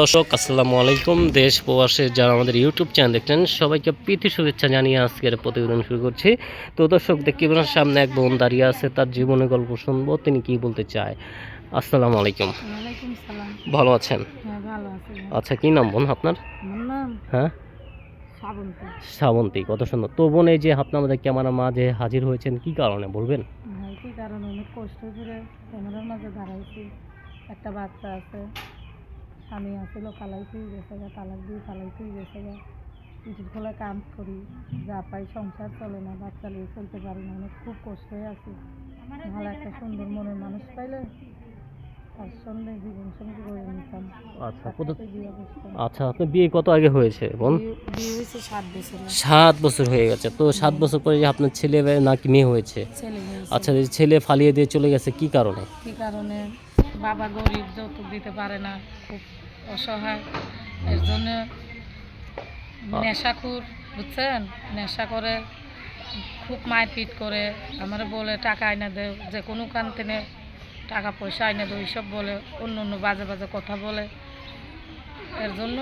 দর্শক আসসালামু আলাইকুম। দেশ প্রবাসে যারা আমাদের ইউটিউব চ্যানেল দেখছেন সবাইকে প্রীতি শুভেচ্ছা জানিয়ে আজকের প্রতিবেদন শুরু করছি। তো দর্শক পারেন সামনে এক বোন দাঁড়িয়ে আছে তার জীবনের গল্প শুনব তিনি কি বলতে চায়? আসসালামু আলাইকুম। ভালো আছেন? হ্যাঁ আচ্ছা কি নাম বোন আপনার? হ্যাঁ? শ্রাবন্তী শ্রাবন্তী কত সুন্দর। তো বোন এই যে আপনি আমাদের ক্যামেরার মাঝে হাজির হয়েছেন কি কারণে বলবেন? কি কারণে? অনেক কষ্ট করে ক্যামেরার মাঝে দাঁড়াইছি। একটা বাচ্চা আছে স্বামী আছিল পালাইতেই গেছে গা তালাক দিয়ে পালাইতেই গেছে গা ইটির খোলা কাম করি যা পাই সংসার চলে না বাচ্চা নিয়ে চলতে পারি না অনেক খুব কষ্ট হয়ে আছে। ভালো একটা সুন্দর মনের মানুষ পাইলে তার সঙ্গে জীবন সঙ্গে করে নিতাম। আচ্ছা আচ্ছা আপনার বিয়ে কত আগে হয়েছে বোন বিয়ে হয়েছে সাত বছর সাত বছর হয়ে গেছে তো সাত বছর পরে যে আপনার ছেলে নাকি মেয়ে হয়েছে আচ্ছা ছেলে ফালিয়ে দিয়ে চলে গেছে কি কারণে? কি কারণে? বাবা গরিব যৌতুক দিতে পারে না খুব অসহায়। এর জন্য নেশাখুর বুঝছেন? নেশা করে খুব মারপিট করে। আমার বলে টাকা আইনা দে। যে কোনো কান থেকে টাকা পয়সা আইনা দে ওইসব বলে অন্য অন্য বাজে বাজে কথা বলে। এর জন্য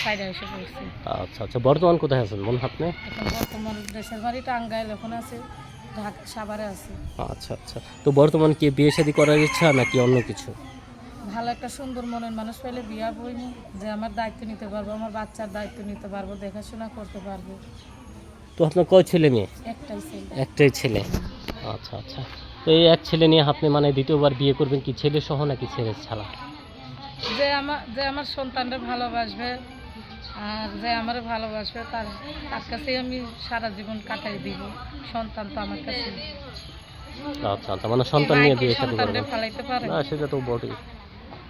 সাইডে এসে পড়ছি। আচ্ছা আচ্ছা বর্তমান কোথায় আছেন? বোন আপনি? এখন বর্তমান দেশের বাড়ি টাঙ্গাইল এখন আছে ঢাকা সাভারে আছে। আচ্ছা আচ্ছা। তো বর্তমান কি বিয়ে শাদী করার ইচ্ছা নাকি অন্য কিছু? ভালো একটা সুন্দর মনের মানুষ পেলে বিয়া বইনি যে আমার দায়িত্ব নিতে পারব আমার বাচ্চার দায়িত্ব নিতে পারব দেখাশোনা করতে পারব। তো আপনার কয় ছেলে মেয়ে? একটাই ছেলে। একটাই ছেলে। আচ্ছা আচ্ছা। তো এই এক ছেলে নিয়ে আপনি মানে দ্বিতীয়বার বিয়ে করবেন কি ছেলে সহ নাকি ছেলে ছাড়া? যে আমার যে আমার সন্তানটা ভালোবাসবে আর যে আমার ভালোবাসবে তার তার কাছেই আমি সারা জীবন কাটাই দিব। সন্তান তো আমার কাছে আচ্ছা আচ্ছা। মানে সন্তান নিয়ে বিয়ে শাদী করবেন। না সেটা তো বটেই।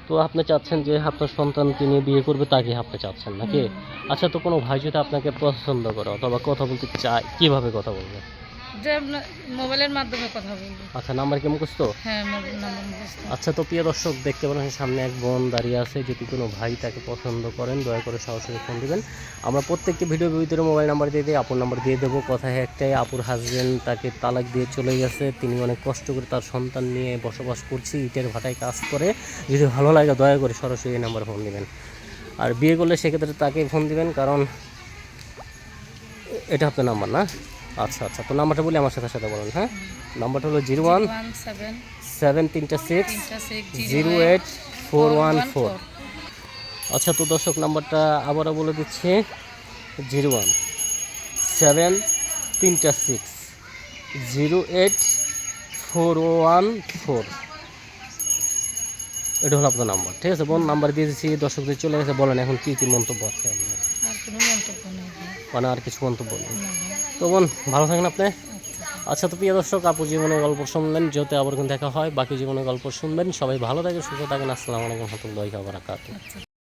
তো আপনি চাচ্ছেন যে আপনার সন্তান তিনি বিয়ে করবে তাকে আপনি চাচ্ছেন নাকি? আচ্ছা তো কোনো ভাই যদি আপনাকে পছন্দ করে অথবা কথা বলতে চায় কীভাবে কথা বলবে? মোবাইলের মাধ্যমে কথা বলব। আচ্ছা নাম্বার কি মুখস্থ? হ্যাঁ নাম্বার মুখস্থ। আচ্ছা তো প্রিয় দর্শক দেখতে পারেন সামনে এক বোন দাঁড়িয়ে আছে যদি কোনো ভাই তাকে পছন্দ করেন দয়া করে সরাসরি ফোন দিবেন। আমরা প্রত্যেকটি ভিডিও ভিতরে মোবাইল নাম্বার দিয়ে দিই আপুর নাম্বার দিয়ে দেবো। কথায় একটাই আপুর হাজবেন্ড তাকে তালাক দিয়ে চলে গেছে। তিনি অনেক কষ্ট করে তার সন্তান নিয়ে বসবাস করছে ইটের ভাটায় কাজ করে। যদি ভালো লাগে দয়া করে সরাসরি এই নাম্বারে ফোন দিবেন। আর বিয়ে করলে সেক্ষেত্রে তাকে ফোন দিবেন কারণ এটা আপনার নাম্বার না? আচ্ছা আচ্ছা। তো নাম্বারটা বলি আমার সাথে সাথে বলেন হ্যাঁ? নাম্বারটা হলো জিরো ওয়ান সেভেন তিনটা six zero eight four one four. আচ্ছা তো দর্শক নাম্বারটা আবারও বলে দিচ্ছি জিরো ওয়ান সেভেন তিনটা six zero eight four one four. এটা হলো আপনার নাম্বার ঠিক আছে বোন? নাম্বার দিয়ে দিচ্ছি দর্শকদের চলে গেছে বলেন এখন কী কী মন্তব্য আছে আপনার? আর কোনো মন্তব্য নেই। মানে আর কিছু মন্তব্য নেই? তো বোন, ভালো থাকেন আপনি। আচ্ছা তো প্রিয় দর্শক, আপু জীবনে গল্প শুনলেন, যেহেতু আবার দেখা হয়, বাকি জীবনে গল্প শুনবেন। সবাই ভালো থাকে সুস্থ থাকেন। আসসালামু আলাইকুম রহমতুল্লাহ